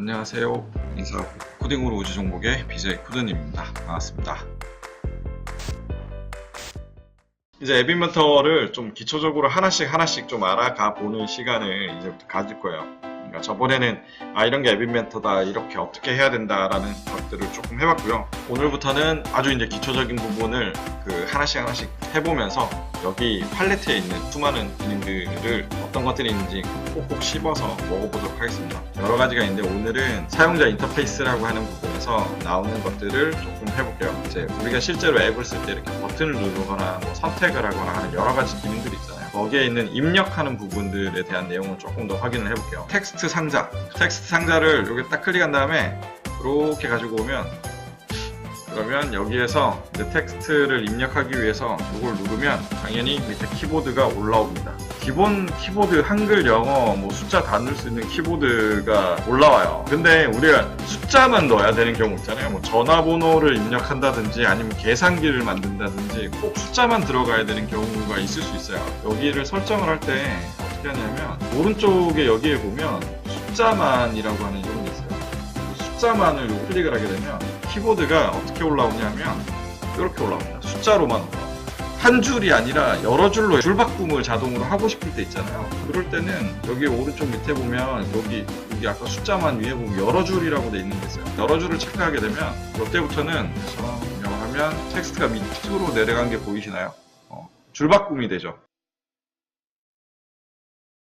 안녕하세요. 인사 코딩으로 우주 종목의 BJ 코드님입니다. 반갑습니다. 이제 앱 인벤터를 좀 기초적으로 하나씩 하나씩 좀 알아가 보는 시간을 이제부터 가질 거예요. 그러니까 저번에는 아 이런 게 앱 인벤터다 이렇게 어떻게 해야 된다라는 것들을 조금 해봤고요. 오늘부터는 아주 이제 기초적인 부분을 그 하나씩 하나씩 해보면서 여기 팔레트에 있는 수많은 기능들을 어떤 것들이 있는지 꼭꼭 씹어서 먹어보도록 하겠습니다. 여러 가지가 있는데 오늘은 사용자 인터페이스라고 하는 부분 에서 나오는 것들을 조금 해볼게요. 이제 우리가 실제로 앱을 쓸 때 이렇게 버튼을 누르거나 뭐 선택을 하거나 하는 여러 가지 기능들이 있잖아요. 거기에 있는 입력하는 부분들에 대한 내용을 조금 더 확인을 해볼게요. 텍스트 상자. 텍스트 상자를 여기 딱 클릭한 다음에 이렇게 가지고 오면 그러면 여기에서 이제 텍스트를 입력하기 위해서 이걸 누르면 당연히 밑에 키보드가 올라옵니다. 기본 키보드 한글, 영어, 뭐 숫자 다 넣을 수 있는 키보드가 올라와요. 근데 우리가 숫자만 넣어야 되는 경우 있잖아요. 뭐 전화번호를 입력한다든지 아니면 계산기를 만든다든지 꼭 숫자만 들어가야 되는 경우가 있을 수 있어요. 여기를 설정을 할 때 어떻게 하냐면 오른쪽에 여기에 보면 숫자만이라고 하는 게 있어요. 그 숫자만을 요 클릭을 하게 되면 키보드가 어떻게 올라오냐면 이렇게 올라옵니다. 숫자로만 올라와요. 한 줄이 아니라 여러 줄로 줄 바꿈을 자동으로 하고 싶을 때 있잖아요. 그럴 때는 여기 오른쪽 밑에 보면 여기 여기 아까 숫자만 위에 보면 여러 줄이라고 돼 있는 게 있어요. 여러 줄을 체크하게 되면 이때부터는 명하면 텍스트가 밑으로 내려간 게 보이시나요? 어, 줄 바꿈이 되죠.